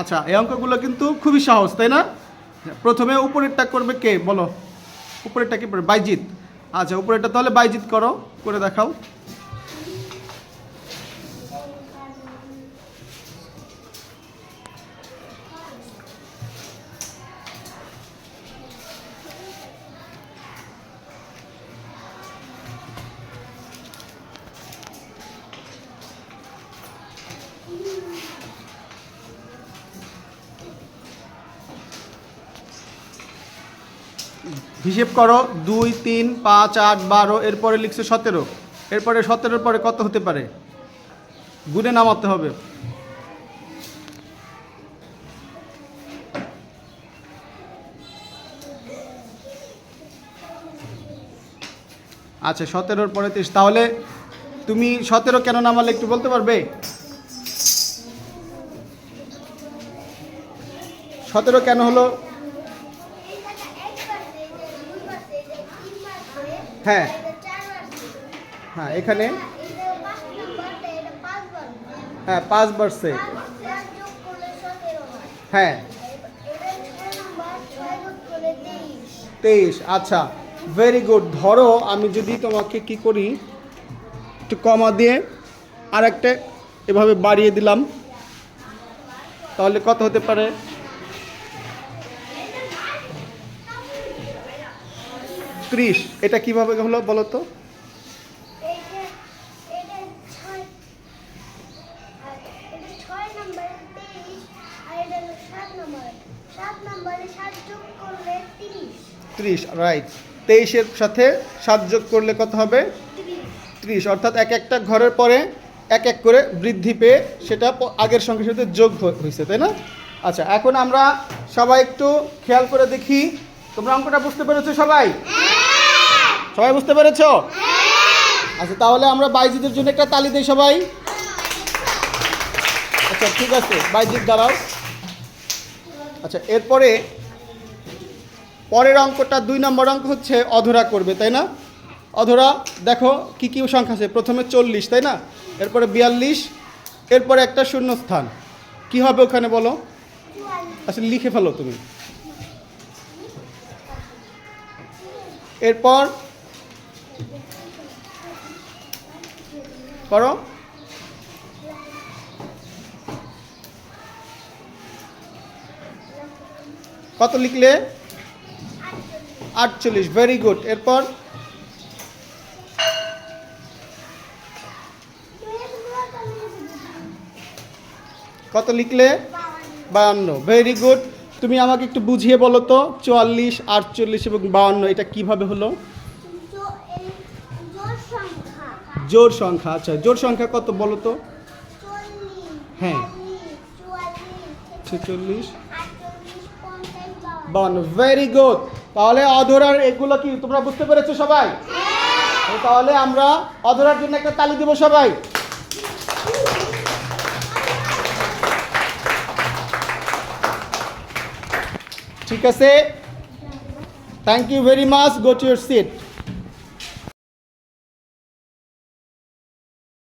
আচ্ছা এই অঙ্কগুলো কিন্তু খুবই সহজ, তাই না? প্রথমে উপরেরটা করবে কে? বলো। উপরেরটা কি পড়বে? বাইজিৎ। আচ্ছা উপরেরটা তাহলে বাইজিৎ করো, করে দেখাও। হিসেব করো, দুই, তিন, পাঁচ, আট, বারো, এরপরে লিখছে সতেরো। এরপরে সতেরোর পরে কত হতে পারে? গুণে নামাতে হবে। আচ্ছা সতেরোর পরে তিরিশ তাহলে তুমি সতেরো কেন নামালে একটু বলতে পারবে? সতেরো কেন হলো? হ্যাঁ। হ্যাঁ এখানে? হ্যাঁ পাঁচ বাড়ছে হ্যাঁ। তেইশ আচ্ছা। ভেরি গুড ধরো আমি যদি তোমাকে কি করি, একটু কমা দিয়ে আর একটা এভাবে বাড়িয়ে দিলাম, তাহলে কত হতে পারে? ত্রিশ এটা কীভাবে হলো বলো তো ত্রিশ। রাইট তেইশের সাথে সাত যোগ করলে কত হবে? ত্রিশ। অর্থাৎ এক একটা ঘরের পরে এক এক করে বৃদ্ধি পেয়ে সেটা আগের সঙ্গে সাথে যোগ হয়েছে তাই না? আচ্ছা এখন আমরা সবাই একটু খেয়াল করে দেখি। তোমরা অঙ্কটা বুঝতে পেরেছ সবাই? সবাই বুঝতে পেরেছ? আচ্ছা তাহলে আমরা বাইজিদের জন্য একটা তালি দিই সবাই। আচ্ছা ঠিক আছে বাইজিৎ দাঁড়াও। আচ্ছা এরপরে পরের অঙ্কটা দুই নম্বর অঙ্ক হচ্ছে অধরা করবে, তাই না? অধরা, দেখো কি কি সংখ্যা আছে, প্রথমে চল্লিশ, তাই না? এরপরে বিয়াল্লিশ, এরপরে একটা শূন্য স্থান কি হবে ওখানে বলো? আচ্ছা লিখে ফেলো তুমি। এরপর করো। কত লিখলে? আটচল্লিশ ভেরি গুড এরপর? কত লিখলে? বায়ান্ন ভেরি গুড তুমি আমাকে একটু বুঝিয়ে বলো তো, চুয়াল্লিশ, আটচল্লিশ এবং বাহান্ন এটা কীভাবে হলো? জোর সংখ্যা। আচ্ছা জোর সংখ্যা কত বলো তো? হ্যাঁ। ছেচল্লিশ। বাহান্ন ভেরি গুড তাহলে অধরার এগুলো কি তোমরা বুঝতে পেরেছ সবাই? তাহলে আমরা অধরার জন্য একটা তালি দিব সবাই। ঠিক আছে? Thank you very much go to your seat